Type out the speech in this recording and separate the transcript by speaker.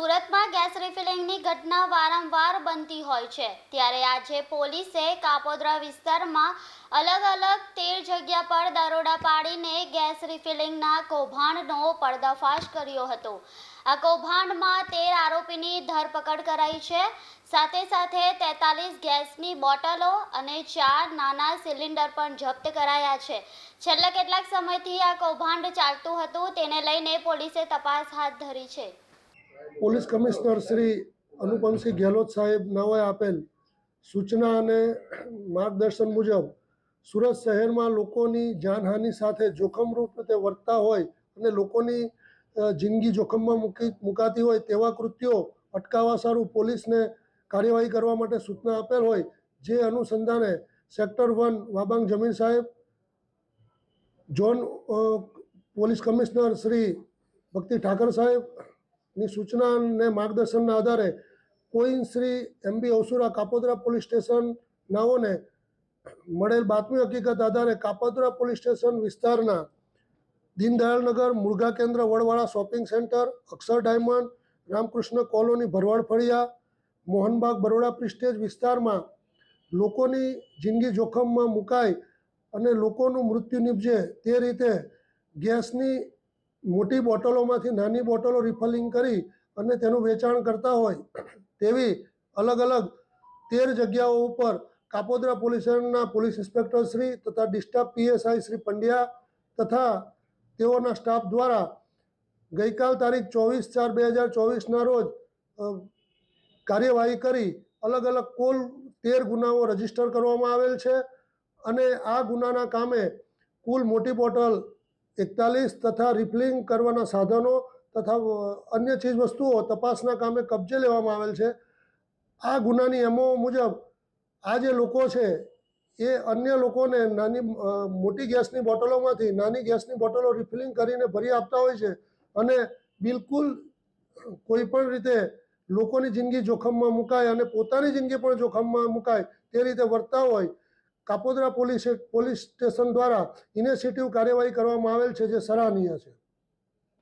Speaker 1: સુરતમાં ગેસ રિફિલિંગની ઘટના વારંવાર બનતી હોય છે. ત્યારે આજે પોલીસે કાપોદ્રા વિસ્તારમાં અલગ અલગ તેર જગ્યા પર દરોડા પાડીને ગેસ રિફિલિંગના કૌભાંડનો પર્દાફાશ કર્યો હતો. આ કૌભાંડમાં તેર આરોપીની ધરપકડ કરાઈ છે. સાથે સાથે તેતાલીસ ગેસની બોટલો અને ચાર નાના સિલિન્ડર પણ જપ્ત કરાયા છે. છેલ્લા કેટલાક સમયથી આ કૌભાંડ ચાલતું હતું, તેને લઈને પોલીસે તપાસ હાથ ધરી છે.
Speaker 2: પોલીસ કમિશનર શ્રી અનુપમસિંહ ગેહલોત સાહેબ નાઓએ આપેલ સૂચના અને માર્ગદર્શન મુજબ સુરત શહેરમાં લોકોની જાનહાનિ સાથે જોખમરૂપ રીતે વર્તતા હોય અને લોકોની જિંદગી જોખમમાં મૂકી, મુકાતી હોય તેવા કૃત્યો અટકાવવા સારું પોલીસને કાર્યવાહી કરવા માટે સૂચના આપેલ હોય જે અનુસંધાને સેક્ટર વન વાબાંગ જમીન સાહેબ ઝોન પોલીસ કમિશનર શ્રી ભક્તિ ઠાકર સાહેબની સૂચના અને માર્ગદર્શનના આધારે coin Shri M B Avsura Kapodra police station નાઓને મળેલ બાતમી હકીકત આધારે કાપોદરા પોલીસ સ્ટેશન વિસ્તારના દીનદયાળનગર મુળગા કેન્દ્ર Vadvala shopping centre, Akshar diamond, Ramkrishna colony, Bharwad ફળિયા, Mohanbag, Baroda prestige વિસ્તારમાં લોકોની જિંદગી જોખમમાં મુકાય અને લોકોનું મૃત્યુ નીપજે તે રીતે ગેસની મોટી બોટલોમાંથી નાની બોટલો રિફલિંગ કરી અને તેનું વેચાણ કરતા હોય, તેવી અલગ અલગ તેર જગ્યાઓ ઉપર કાપોદ્રા પોલીસના પોલીસ ઇન્સ્પેક્ટર શ્રી તથા ડિસ્ટાફ પીએસઆઈ શ્રી પંડ્યા તથા તેઓના સ્ટાફ દ્વારા ગઈકાલ તારીખ ચોવીસ ચાર બે હજાર ચોવીસના રોજ કાર્યવાહી કરી અલગ અલગ કુલ તેર ગુનાઓ રજિસ્ટર કરવામાં આવેલ છે અને આ ગુનાના કામે કુલ મોટી બોટલ એકતાલીસ તથા રિફિલિંગ કરવાના સાધનો તથા અન્ય ચીજ વસ્તુઓ તપાસના કામે કબજે લેવામાં આવેલ છે. આ ગુનાની એમઓ મુજબ આ જે લોકો છે, એ અન્ય લોકોને નાની મોટી ગેસની બોટલોમાંથી નાની ગેસની બોટલો રિફિલિંગ કરીને ભરી આપતા હોય છે અને બિલકુલ કોઈ પણ રીતે લોકોની જિંદગી જોખમમાં મુકાય અને પોતાની જિંદગી પણ જોખમમાં મુકાય તે રીતે વર્તા હોય કાપોદ્રા પોલીસ પોલીસ સ્ટેશન દ્વારા ઇનિશિયેટિવ કાર્યવાહી કરવામાં આવેલ છે જે સરાહનીય છે.